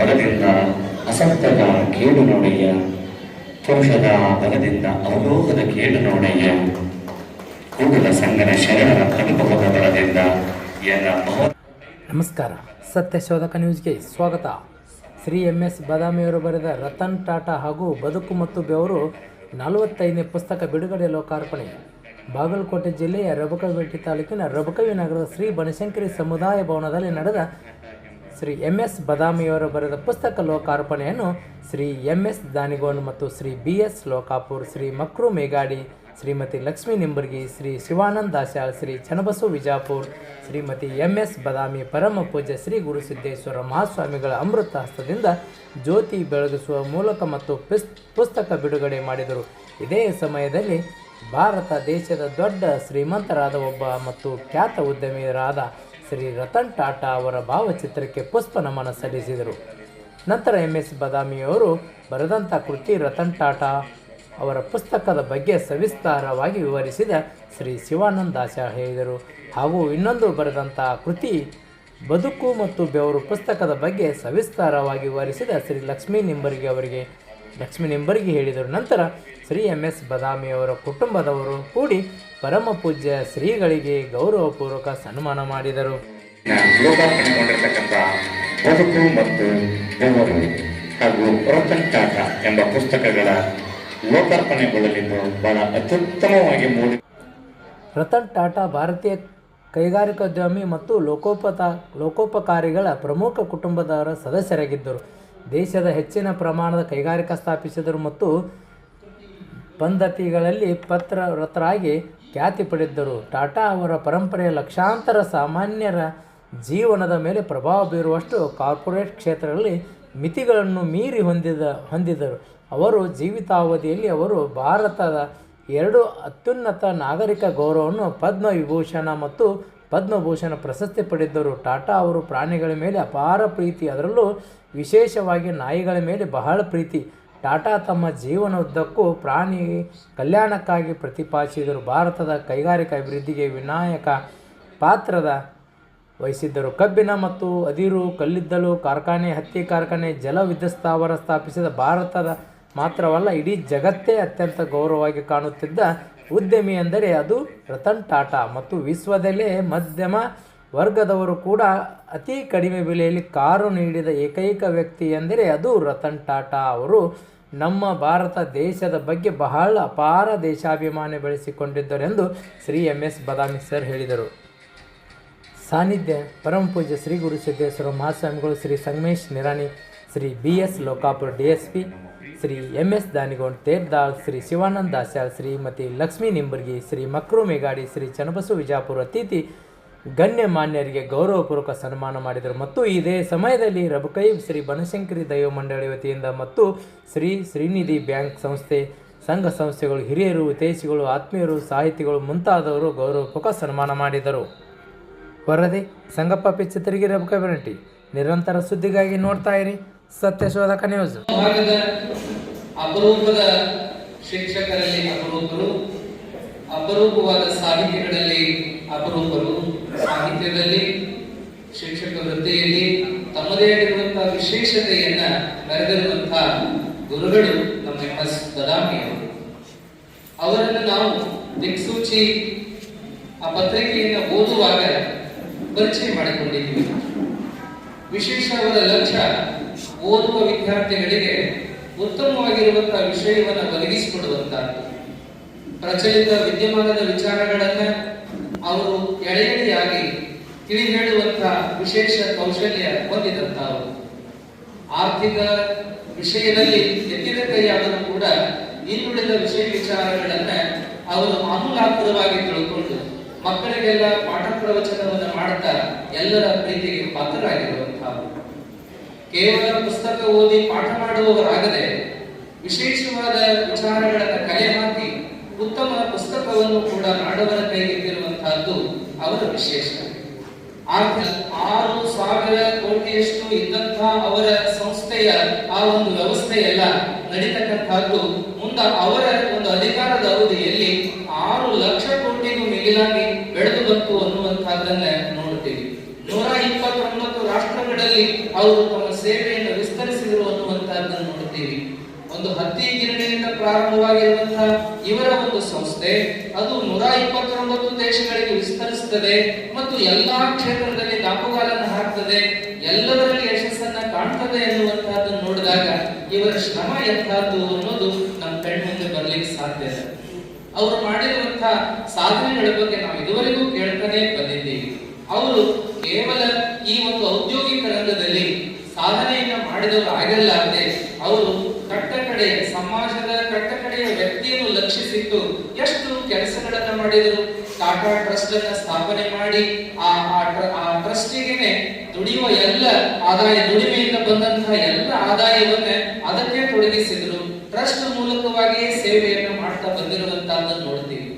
ಬಲದಿಂದ, ಅಸಕ್ತದ ಕೇಡು ನೋಡಯ್ಯ ಪುರುಷದ ಬಲದಿಂದ ಅವಲೋಕದ ಕೇಡು ನೋಡಯ್ಯ ಕೂಡಲ ಸಂಗನ ಶರಣರ ಅನುಭವದ ಬಲದಿಂದ ಎಲ್ಲ ನಮಸ್ಕಾರ. ಸತ್ಯಶೋಧಕ ನ್ಯೂಸ್ಗೆ ಸ್ವಾಗತ. ಶ್ರೀ ಎಂ ಎಸ್ ಬಾದಾಮಿಯವರು ಬರೆದ ರತನ್ ಟಾಟಾ ಹಾಗೂ ಬದುಕು ಮತ್ತು ಬೆವರು ನಲವತ್ತೈದನೇ ಪುಸ್ತಕ ಬಿಡುಗಡೆ ಲೋಕಾರ್ಪಣೆ. ಬಾಗಲಕೋಟೆ ಜಿಲ್ಲೆಯ ರಬಕವೇಟಿ ತಾಲೂಕಿನ ರಬಕವಿ ನಗರದ ಶ್ರೀ ಬನಶಂಕರಿ ಸಮುದಾಯ ಭವನದಲ್ಲಿ ನಡೆದ ಶ್ರೀ ಎಂ ಎಸ್ ಬದಾಮಿಯವರು ಬರೆದ ಪುಸ್ತಕ ಲೋಕಾರ್ಪಣೆಯನ್ನು ಶ್ರೀ ಎಂ ಎಸ್ ದಾನಿಗೋನ್ ಮತ್ತು Shri B S Lokapur, Shri Makru Megadi Shrimati Lakshmi Nimbargi, Shri Shivananda Dasyal, Shri Channabasu Vijapur, Shrimati M S Badami ಪರಮ ಪೂಜ್ಯ ಶ್ರೀ ಗುರುಸಿದ್ದೇಶ್ವರ ಮಹಾಸ್ವಾಮಿಗಳ ಅಮೃತ ಹಸ್ತದಿಂದ ಜ್ಯೋತಿ ಬೆಳಗಿಸುವ ಮೂಲಕ ಮತ್ತು ಪಿಸ್, ಪುಸ್ತಕ ಬಿಡುಗಡೆ ಮಾಡಿದರು. ಇದೇ ಸಮಯದಲ್ಲಿ ಭಾರತ ದೇಶದ ದೊಡ್ಡ ಶ್ರೀಮಂತರಾದ ಒಬ್ಬ ಮತ್ತು ಖ್ಯಾತ ಉದ್ಯಮಿಯರಾದ ಶ್ರೀ ರತನ್ ಟಾಟಾ ಅವರ ಭಾವಚಿತ್ರಕ್ಕೆ ಪುಷ್ಪ ನಮನ ಸಲ್ಲಿಸಿದರು. ನಂತರ ಎಂ ಎಸ್ ಬದಾಮಿಯವರು ಬರೆದಂಥ ಕೃತಿ ರತನ್ ಟಾಟಾ ಅವರ ಪುಸ್ತಕದ ಬಗ್ಗೆ ಸವಿಸ್ತಾರವಾಗಿ ವಿವರಿಸಿದ ಶ್ರೀ ಶಿವಾನಂದ ದಾಸ ಹೇಳಿದರು. ಹಾಗೂ ಇನ್ನೊಂದು ಬರೆದಂಥ ಕೃತಿ ಬದುಕು ಮತ್ತು ಬೆವರು ಪುಸ್ತಕದ ಬಗ್ಗೆ ಸವಿಸ್ತಾರವಾಗಿ ವಿವರಿಸಿದ ಶ್ರೀ ಲಕ್ಷ್ಮೀ ನಿಂಬರ್ಗಿ ಅವರಿಗೆ ಲಕ್ಷ್ಮೀ ನಿಂಬರ್ಗಿ ಹೇಳಿದರು. ನಂತರ ಶ್ರೀ ಎಂ ಎಸ್ ಬದಾಮಿಯವರ ಕುಟುಂಬದವರು ಕೂಡಿ ಪರಮ ಪೂಜ್ಯ ಶ್ರೀಗಳಿಗೆ ಗೌರವಪೂರ್ವಕ ಸನ್ಮಾನ ಮಾಡಿದರು. ಬದುಕು ಮತ್ತು ಹಾಗೂ ಟಾಟಾ ಎಂಬ ಪುಸ್ತಕಗಳ ಲೋಕಾರ್ಪಣೆಗೊಳ್ಳಲಿದ್ದು ಬಹಳ ಅತ್ಯುತ್ತಮವಾಗಿ ಮೂಡಿ ರತನ್ ಟಾಟಾ ಭಾರತೀಯ ಕೈಗಾರಿಕೋದ್ಯಮಿ ಮತ್ತು ಲೋಕೋಪತ ಲೋಕೋಪಕಾರಿಗಳ ಪ್ರಮುಖ ಕುಟುಂಬದವರ ಸದಸ್ಯರಾಗಿದ್ದರು. ದೇಶದ ಹೆಚ್ಚಿನ ಪ್ರಮಾಣದ ಕೈಗಾರಿಕಾ ಸ್ಥಾಪಿಸಿದರು ಮತ್ತು ಪದ್ಧತಿಗಳಲ್ಲಿ ಪತ್ರವೃತರಾಗಿ ಖ್ಯಾತಿ ಪಡೆದರು ಟಾಟಾ ಅವರ ಪರಂಪರೆಯ ಲಕ್ಷಾಂತರ ಸಾಮಾನ್ಯರ ಜೀವನದ ಮೇಲೆ ಪ್ರಭಾವ ಬೀರುವಷ್ಟು ಕಾರ್ಪೊರೇಟ್ ಕ್ಷೇತ್ರಗಳಲ್ಲಿ ಮಿತಿಗಳನ್ನು ಮೀರಿ ಹೊಂದಿದ, ಹೊಂದಿದರು. ಅವರು ಜೀವಿತಾವಧಿಯಲ್ಲಿ ಅವರು ಭಾರತದ ಎರಡು ಅತ್ಯುನ್ನತ ನಾಗರಿಕ ಗೌರವವನ್ನು ಪದ್ಮವಿಭೂಷಣ ಮತ್ತು ಪದ್ಮಭೂಷಣ ಪ್ರಶಸ್ತಿ ಪಡೆದಿದ್ದರು ಟಾಟಾ ಅವರು ಪ್ರಾಣಿಗಳ ಮೇಲೆ ಅಪಾರ ಪ್ರೀತಿ, ಅದರಲ್ಲೂ ವಿಶೇಷವಾಗಿ ನಾಯಿಗಳ ಮೇಲೆ ಬಹಳ ಪ್ರೀತಿ. ಟಾಟಾ ತಮ್ಮ ಜೀವನದುದ್ದಕ್ಕೂ ಪ್ರಾಣಿ ಕಲ್ಯಾಣಕ್ಕಾಗಿ ಪ್ರತಿಪಾದಿಸಿದರು. ಭಾರತದ ಕೈಗಾರಿಕಾ ಅಭಿವೃದ್ಧಿಗೆ ವಿನಾಯಕ ಪಾತ್ರದ ವಹಿಸಿದ್ದರು. ಕಬ್ಬಿನ ಮತ್ತು ಅದಿರು, ಕಲ್ಲಿದ್ದಲು, ಕಾರ್ಖಾನೆ, ಹತ್ತಿ ಕಾರ್ಖಾನೆ, ಜಲ ವಿದ್ಯುತ್ ಸ್ಥಾವರ ಸ್ಥಾಪಿಸಿದ ಭಾರತದ ಮಾತ್ರವಲ್ಲ, ಇಡೀ ಜಗತ್ತೇ ಅತ್ಯಂತ ಗೌರವವಾಗಿ ಕಾಣುತ್ತಿದ್ದ ಉದ್ಯಮಿ ಎಂದರೆ ಅದು ರತನ್ ಟಾಟಾ ಮತ್ತು ವಿಶ್ವದಲ್ಲೇ ಮಧ್ಯಮ ವರ್ಗದವರು ಕೂಡ ಅತಿ ಕಡಿಮೆ ಬೆಲೆಯಲ್ಲಿ ಕಾರು ನೀಡಿದ ಏಕೈಕ ವ್ಯಕ್ತಿ ಎಂದರೆ ಅದು ರತನ್ ಟಾಟಾ ಅವರು. ನಮ್ಮ ಭಾರತ ದೇಶದ ಬಗ್ಗೆ ಬಹಳ ಅಪಾರ ದೇಶಾಭಿಮಾನ ಬೆಳೆಸಿಕೊಂಡಿದ್ದರೆಂದು Shri M S Badami sir ಹೇಳಿದರು. ಸಾನ್ನಿಧ್ಯ, ಪರಮ ಪೂಜ್ಯ ಶ್ರೀ ಗುರು ಸಿದ್ದೇಶ್ವರ ಮಹಾಸ್ವಾಮಿಗಳು Shri Sangamesh Nirani, Shri B S Lokapura D S P Shri M S Danigond Terdal Shri Shivananda Dasyal Shrimati Lakshmi Nimbargi, Shri Makru Megadi Shri Channabasu Vijapura ಅತಿಥಿ ಗಣ್ಯಮಾನ್ಯರಿಗೆ ಗೌರವಪೂರ್ವಕ ಸನ್ಮಾನ ಮಾಡಿದರು. ಮತ್ತು ಇದೇ ಸಮಯದಲ್ಲಿ ರಬಕೈ ಶ್ರೀ ಬನಶಂಕರಿ ದೈವ ಮಂಡಳಿ ವತಿಯಿಂದ ಮತ್ತು ಶ್ರೀ ಶ್ರೀನಿಧಿ ಬ್ಯಾಂಕ್ ಸಂಸ್ಥೆ, ಸಂಘ ಸಂಸ್ಥೆಗಳು, ಹಿರಿಯರು ಹಿತೈಷಿಗಳು ಆತ್ಮೀಯರು, ಸಾಹಿತಿಗಳು ಮುಂತಾದವರು ಗೌರವಪೂರ್ವಕ ಸನ್ಮಾನ ಮಾಡಿದರು. ವರದಿ, ಸಂಗಪ್ಪ ಪಿ ರಬಕೈ ಬೆರಟಿ ನಿರಂತರ ಸುದ್ದಿಗಾಗಿ ನೋಡ್ತಾ ಇರಿ ಸತ್ಯಶೋಧಕ ನ್ಯೂಸ್. ಅಪರೂಪದ ಶಿಕ್ಷಕರಲ್ಲಿ ಅಪರೂಪರು, ಅಪರೂಪವಾದ ಸಾಹಿತ್ಯಗಳಲ್ಲಿ ಅಪರೂಪರು. ಸಾಹಿತ್ಯದಲ್ಲಿ ಶಿಕ್ಷಕ ವೃತ್ತಿಯಲ್ಲಿ ತಮ್ಮದೇ ಆಗಿರುವಂತಹ ವಿಶೇಷತೆಯನ್ನ ಮೆರೆದಿರುವಂತಹ ಗುರುಗಳು ನಮ್ಮ ಎಂ ಎಸ್ ಬದಾಮಿ ಅವರು. ಅವರನ್ನು ನಾವು ದಿಕ್ಸೂಚಿ ಆ ಪತ್ರಿಕೆಯನ್ನು ಓದುವಾಗ ಪರಿಚಯ ಮಾಡಿಕೊಂಡಿದ್ದೀವಿ. ವಿಶೇಷವಾದ ಲಕ್ಷ್ಯ ಓದುವ ವಿದ್ಯಾರ್ಥಿಗಳಿಗೆ ಉತ್ತಮವಾಗಿರುವಂತಹ ವಿಷಯವನ್ನು ಒದಗಿಸಿಕೊಡುವಂತಹದ್ದು ಪ್ರಚಲಿತ ವಿದ್ಯಮಾನದ ವಿಚಾರಗಳನ್ನ ಅವರು ಎಳೆ ಎಳೆಯಾಗಿ ತಿಳಿ ಹೇಳುವಂತಹ ವಿಶೇಷ ಕೌಶಲ್ಯ ಹೊಂದಿದಂತಹವರು ಆರ್ಥಿಕ ವಿಷಯದಲ್ಲಿ ಎತ್ತಿದ ಕೈಯಾದರೂ ಕೂಡ ಇನ್ನುಳಿದ ವಿಷಯ ವಿಚಾರಗಳನ್ನ ಅವರು ಆಮೂಲಾಗ್ರವಾಗಿ ತಿಳ್ಕೊಂಡು ಮಕ್ಕಳಿಗೆಲ್ಲ ಪಾಠ ಪ್ರವಚನವನ್ನು ಮಾಡುತ್ತಾ ಎಲ್ಲರ ಪ್ರೀತಿಗೆ ಪಾತ್ರರಾಗಿರುವಂತಹವರು ಕೇವಲ ಪುಸ್ತಕ ಓದಿ ಪಾಠ ಮಾಡುವವರಾಗದೆ ವಿಶೇಷವಾದ ವಿಚಾರಗಳನ್ನು ಕಲೆ ಹಾಕಿ ಉತ್ತಮ ಪುಸ್ತಕವನ್ನು ಕೂಡ ನಾಡವರ ಕೈಗೆತ್ತಿರುವಂತಹದ್ದು ಅವರ ವಿಶೇಷ. ಆರು ಸಾವಿರ ಕೋಟಿಯಷ್ಟು ಇದ್ದಂತಹ ಅವರ ಸಂಸ್ಥೆಯ ಆ ಒಂದು ವ್ಯವಸ್ಥೆ ಎಲ್ಲ ನಡೀತಕ್ಕಂತಹದ್ದು ಮುಂದ ಅವರ ಒಂದು ಅಧಿಕಾರದ ಅವಧಿಯಲ್ಲಿ ಆರು ಲಕ್ಷ ಕೋಟಿಗೂ ಮಿಗಿಲಾಗಿ ಬೆಳೆದು ಬಂತು ಅನ್ನುವಂತಹದ್ದನ್ನ ನೋಡುತ್ತೀವಿ. ನೂರ ಇಪ್ಪತ್ತೊಂಬತ್ತು ರಾಷ್ಟ್ರಗಳಲ್ಲಿ ಅವರು ತಮ್ಮ ಸೇವೆಯನ್ನು ವಿಸ್ತರಿಸಿದರು ಅನ್ನುವಂತಹದ್ದನ್ನು ನೋಡುತ್ತೀವಿ ಒಂದು ಹತ್ತಿ ಗಿರಣಿಯಿಂದ ಪ್ರಾರಂಭವಾಗಿರುವಂತಹ ಇವರ ಒಂದು ಸಂಸ್ಥೆ, ಅದು ನೂರ ಇಪ್ಪತ್ತೊಂಬತ್ತು ದೇಶಗಳಿಗೆ ವಿಸ್ತರಿಸುತ್ತದೆ ಮತ್ತು ಎಲ್ಲಾ ಕ್ಷೇತ್ರದಲ್ಲಿ ದಾಪುಗಾಲನ್ನು ಹಾಕ್ತದೆ. ಎಲ್ಲದರಲ್ಲಿ ಯಶಸ್ಸನ್ನ ಕಾಣ್ತದೆ ಎನ್ನುವಂತಹದ್ದನ್ನು ನೋಡಿದಾಗ ಇವರ ಶ್ರಮ ಎಂತಹದ್ದು ಅನ್ನೋದು ನಮ್ಮ ಕಣ್ಣು ಮುಂದೆ ಬರ್ಲಿಕ್ಕೆ ಸಾಧ್ಯ ಇಲ್ಲ. ಅವರು ಮಾಡಿರುವಂತಹ ಸಾಧನೆಗಳ ಬಗ್ಗೆ ನಾವು ಇದುವರೆಗೂ ಕೇಳ್ತಾನೆ ಬಂದಿದ್ದೀವಿ. ಅವರು ಕೇವಲ ಮಾಡಿದವರು ಆಗಿರಲಾರದೆ ಅವರು ಕಟ್ಟಕಡೆ, ಸಮಾಜದ ಕಟ್ಟಕಡೆಯ ವ್ಯಕ್ತಿಯನ್ನು ಲಕ್ಷಿಸಿಟ್ಟು ಎಷ್ಟು ಕೆಲಸಗಳನ್ನ ಮಾಡಿದರು. ಟಾಟಾ ಟ್ರಸ್ಟ್ ಅನ್ನ ಸ್ಥಾಪನೆ ಮಾಡಿ ಆ ಆ ಟ್ರಸ್ಟಿಗೆ ದುಡಿಯುವ ಎಲ್ಲ ಆದಾಯ, ದುಡಿಮೆಯಿಂದ ಬಂದಂತಹ ಎಲ್ಲ ಆದಾಯವನ್ನ ಅದಕ್ಕೆ ತೊಡಗಿಸಿದ್ರು. ಟ್ರಸ್ಟ್ ಮೂಲಕವಾಗಿಯೇ ಸೇವೆಯನ್ನು ಮಾಡ್ತಾ ಬಂದಿರುವಂತಹದ್ದನ್ನು ನೋಡ್ತೀವಿ.